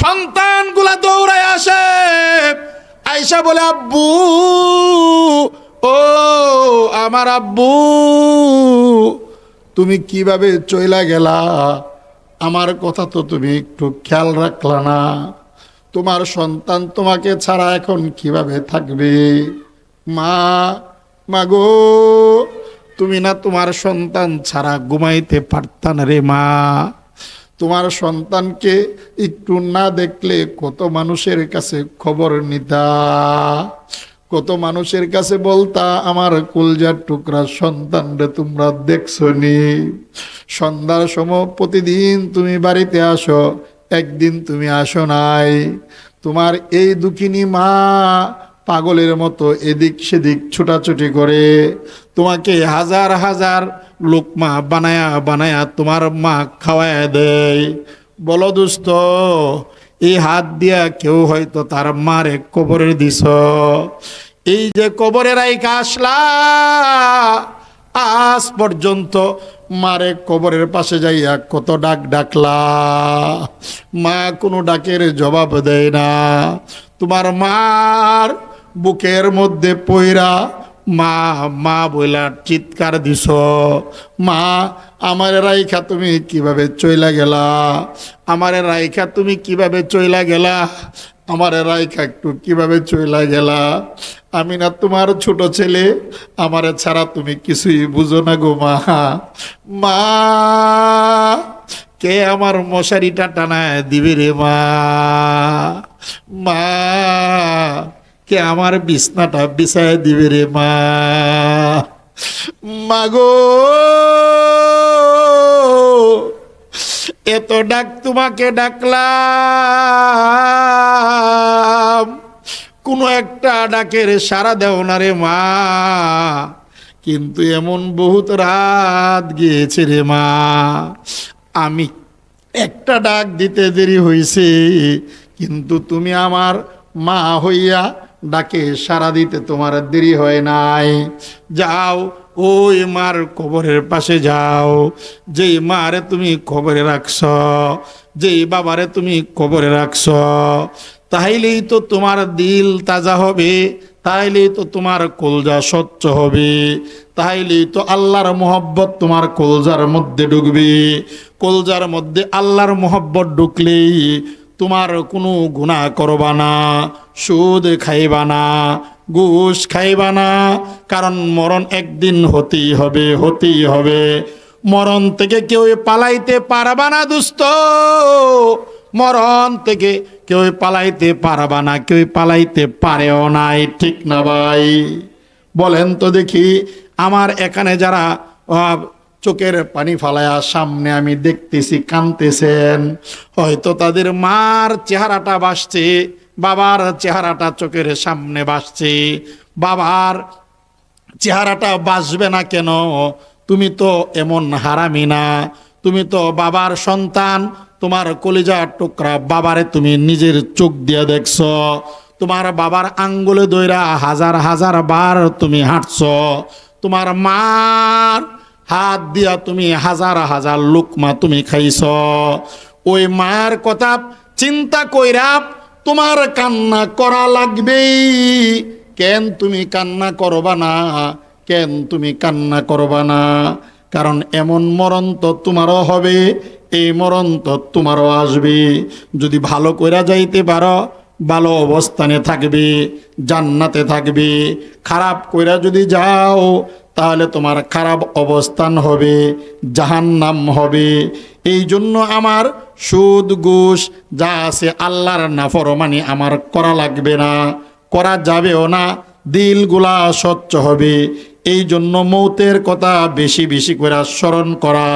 সন্তানগুলা দৌড়ায় আসে। আইসা বলে, আব্বু, ও, আমার আব্বু, তুমি কীভাবে চইলা গেলা? আমার কথা তো তুমি একটু খেয়াল রাখলা না। তোমার সন্তান তোমাকে ছাড়া এখন কীভাবে থাকবে? মা মাগো তুমি না তোমার সন্তান ছাড়া ঘুমাইতে পারতান রে মা। তোমার সন্তানকে একটু না দেখলে কত মানুষের কাছে খবর নিতা। কত মানুষের কাছে বলতা, আমার কুলজার টুকরা সন্তান রে তোমরা দেখছ নি সন্ধ্যার সময় প্রতিদিন তুমি বাড়িতে আসো, একদিন তুমি আসো নাই। তোমার এই দুঃখিনী মা পাগলের মতো এদিক সেদিক ছোটাছুটি করে। তোমাকে হাজার হাজার লোকমা বানায়া বানায়া তোমার মা খাওয়ায় দেয়। বলো দুস্থ এই হাত দিয়া কেউ হয়তো তার মারে কবরে দিস। এই যে কবরে রাইকা আসলা, আজ পর্যন্ত মারে কবরের পাশে যাইয়া কত ডাক ডাকলা। মা কোনো ডাকের জবাব দেয় না। তোমার মার বুকের মধ্যে পইরা, মা মা বইলা চিৎকার দিস মা, আমার রাইখা তুমি কীভাবে চইলা গেলা? আমার রাইখা তুমি কীভাবে চইলা গেলা? আমার রাইখা একটু কীভাবে চইলা গেলা? আমি না তোমার ছোট ছেলে, আমারে ছাড়া তুমি কিছুই বুঝো না গো মা। মা, কে আমার মশারিটা টানায় দিবে রে মা? মা কে আমার বিছনাটা বিছায় দিবে রে মা? মাগো এত ডাক তোমাকে ডাকলাম। কোনো একটা ডাকের সারা দেও না রে মা। কিন্তু এমন বহুত রাত গিয়েছে রে মা। আমি একটা ডাক দিতে দেরি হয়েছে কিন্তু তুমি আমার মা হইয়া ডাকে সারা দিতে তোমার দেরি হয় নাই। যাও, ওই মার কবরের পাশে যাও। যেই মারে তুমি কবরে রাখছ, যেই বাবারে তুমি কবরে রাখছ, তাইলেই তো তোমার দিল তাজা হবে, তাইলেই তো তোমার কলজা স্বচ্ছ হবে, তাইলেই তো আল্লাহর মোহব্বত তোমার কলজার মধ্যে ঢুকবে কলজার মধ্যে আল্লাহর মোহব্বত ঢুকলেই তোমার কোনো গুণা করবা না, সুদ খাইবা না, ঘুষ খাইবা না, কারণ মরণ একদিন হতেই হবে হতেই হবে। মরণ থেকে কেউ পালাইতে পারবা না, দুস্থ। মরণ থেকে কেউ পালাইতে পারবা না, কেউ পালাইতে পারেও নাই, ঠিক না ভাই? বলেন তো দেখি, আমার এখানে যারা চোখের পানি ফালায়া সামনে আমি দেখতেছি, কানতেছেন। হয়তো তাদের মার চেহারাটা বাসছে, বাবার চেহারাটা চোখের সামনে বাসছে। বাবার চেহারাটা বাসবে না কেন? তুমি তো এমন হারামি না। তুমি তো বাবার সন্তান, তোমার কলিজার টুকরা বাবারে তুমি নিজের চোখ দিয়ে দেখছ। তোমার বাবার আঙ্গুলে দইরা হাজার হাজার বার তুমি হাঁটছ। তোমার মার হাত দিয়া তুমি হাজার হাজার লোকমা তুমি খাইছ। ওই মায়ের কথা চিন্তা কইরা তোমার কান্না করা লাগবেই। কেন তুমি কান্না করবা না? কেন তুমি কান্না করবা না? কারণ এমন মরণ তো তোমারও হবে, এই মরণ তো তোমারও আসবে। যদি ভালো কইরা যাইতে পারো, ভালো অবস্থানে থাকবে, জান্নাতে থাকবে। খারাপ কইরা যদি যাও তাহলে তোমার খারাপ অবস্থান হবে, জাহান্নাম হবে। এই জন্য আমার সুদ, ঘুষ যা আছে আল্লাহর নাফরমানি আমার করা লাগবে না, করা যাবেও না, দিলগুলা স্বচ্ছ হবে। এই জন্য মৌতের কথা বেশি বেশি করে স্মরণ করা